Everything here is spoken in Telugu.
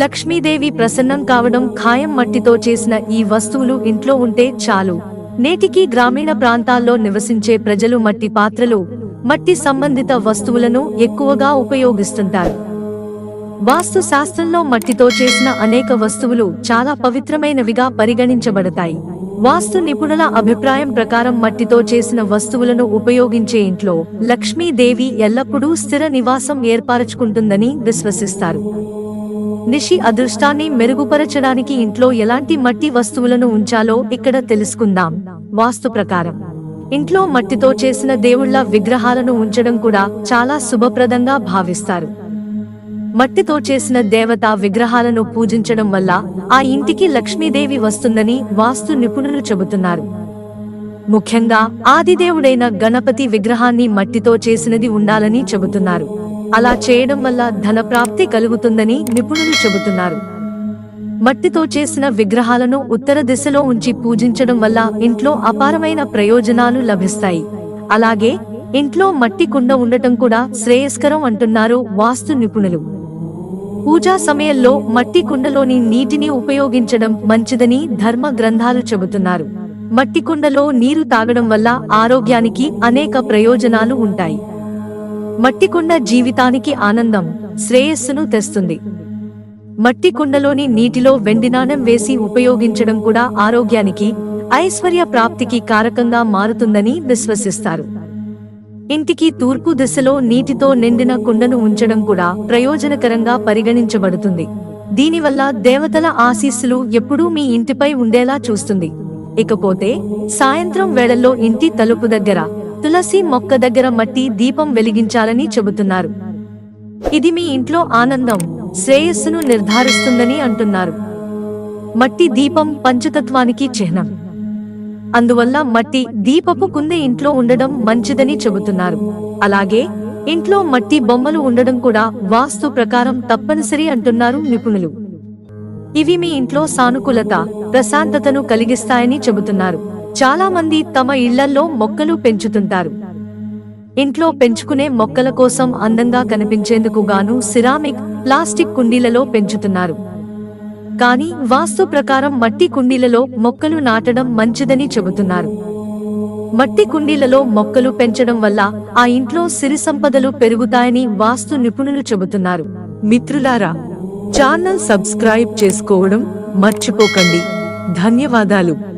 లక్ష్మీదేవి ప్రసన్నం కావడం ఖాయం మట్టితో చేసిన ఈ వస్తువులు ఇంట్లో ఉంటే చాలు. నేటికి గ్రామీణ ప్రాంతాల్లో నివసించే ప్రజలు మట్టి పాత్రలు మట్టి సంబంధిత వస్తువులను ఎక్కువగా ఉపయోగిస్తుంటారు. వాస్తు శాస్త్రంలో మట్టితో చేసిన అనేక వస్తువులు చాలా పవిత్రమైనవిగా పరిగణించబడతాయి. వాస్తు నిపుణుల అభిప్రాయం ప్రకారం మట్టితో చేసిన వస్తువులను ఉపయోగించే ఇంట్లో లక్ష్మీదేవి ఎల్లప్పుడూ స్థిర నివాసం ఏర్పరచుకుంటుందని విశ్వసిస్తారు. నిషి అదృష్టాన్ని మెరుగుపరచడానికి ఇంట్లో ఎలాంటి మట్టి వస్తువులను ఉంచాలో ఇక్కడ తెలుసుకుందాం. వాస్తు ప్రకారం ఇంట్లో మట్టితో చేసిన దేవుళ్ళ విగ్రహాలను ఉంచడం కూడా చాలా శుభప్రదంగా భావిస్తారు. మట్టితో చేసిన దేవతా విగ్రహాలను పూజించడం వల్ల ఆ ఇంటికి లక్ష్మీదేవి వస్తుందని వాస్తు నిపుణులు చెబుతున్నారు. ముఖ్యంగా ఆదిదేవుడైన గణపతి విగ్రహాన్ని మట్టితో చేసినది ఉండాలని చెబుతున్నారు. అలా చేయడం వల్ల ధన ప్రాప్తి కలుగుతుందని నిపుణులు చెబుతున్నారు. మట్టితో చేసిన విగ్రహాలను ఉత్తర దిశలో ఉంచి పూజించడం వల్ల ఇంట్లో అపారమైన ప్రయోజనాలు లభిస్తాయి. అలాగే ఇంట్లో మట్టి కుండ ఉండటం కూడా శ్రేయస్కరం అంటున్నారు వాస్తు నిపుణులు. పూజా సమయంలో మట్టి కుండలోని నీటిని ఉపయోగించడం మంచిదని ధర్మ గ్రంథాలు చెబుతున్నారు. మట్టి కుండలో నీరు తాగడం వల్ల ఆరోగ్యానికి అనేక ప్రయోజనాలు ఉంటాయి. మట్టి కుండ జీవితానికి ఆనందం శ్రేయస్సును తెస్తుంది. మట్టి కుండలోని నీటిలో వెండినాణం వేసి ఉపయోగించడం కూడా ఆరోగ్యానికి ఐశ్వర్య ప్రాప్తికి కారకంగా మారుతుందని విశ్వసిస్తారు. ఇంటికి తూర్పు దిశలో నీటితో నిండిన కుండను ఉంచడం కూడా ప్రయోజనకరంగా పరిగణించబడుతుంది. దీనివల్ల దేవతల ఆశీస్సులు ఎప్పుడూ మీ ఇంటిపై ఉండేలా చూస్తుంది. ఇకపోతే సాయంత్రం వేళల్లో ఇంటి తలుపు దగ్గర తులసి మొక్క దగ్గర మట్టి దీపం వెలిగించాలని చెబుతున్నారు. ఇది మీ ఇంట్లో ఆనందం శ్రేయస్సును నిర్ధారిస్తుందని అంటున్నారు. మట్టి దీపం పంచతత్వానికి చిహ్నం. అందువల్ల మట్టి దీపపు కుందె ఇంట్లో ఉండడం మంచిదని చెబుతున్నారు. అలాగే ఇంట్లో మట్టి బొమ్మలు ఉండడం కూడా వాస్తు ప్రకారం తప్పనిసరి అంటున్నారు నిపుణులు. ఇవి మీ ఇంట్లో సానుకూలత ప్రశాంతతను కలిగిస్తాయని చెబుతున్నారు. చాలా మంది తమ ఇళ్ళల్లో మొక్కలు పెంచుతుంటారు. ఇంట్లో పెంచుకునే మొక్కల కోసం అందంగా కనిపించేందుకు గాను సిరామిక్ ప్లాస్టిక్ కుండీలలో పెంచుతున్నారు. కానీ వాస్తు ప్రకారం మట్టి కుండీలలో మొక్కలు నాటడం మంచిదని చెబుతున్నారు. మట్టి కుండీలలో మొక్కలు పెంచడం వల్ల ఆ ఇంట్లో సిరి సంపదలు పెరుగుతాయని వాస్తు నిపుణులు చెబుతున్నారు. మిత్రులారా ఛానల్ సబ్స్క్రైబ్ చేసుకోవడం మర్చిపోకండి. ధన్యవాదాలు.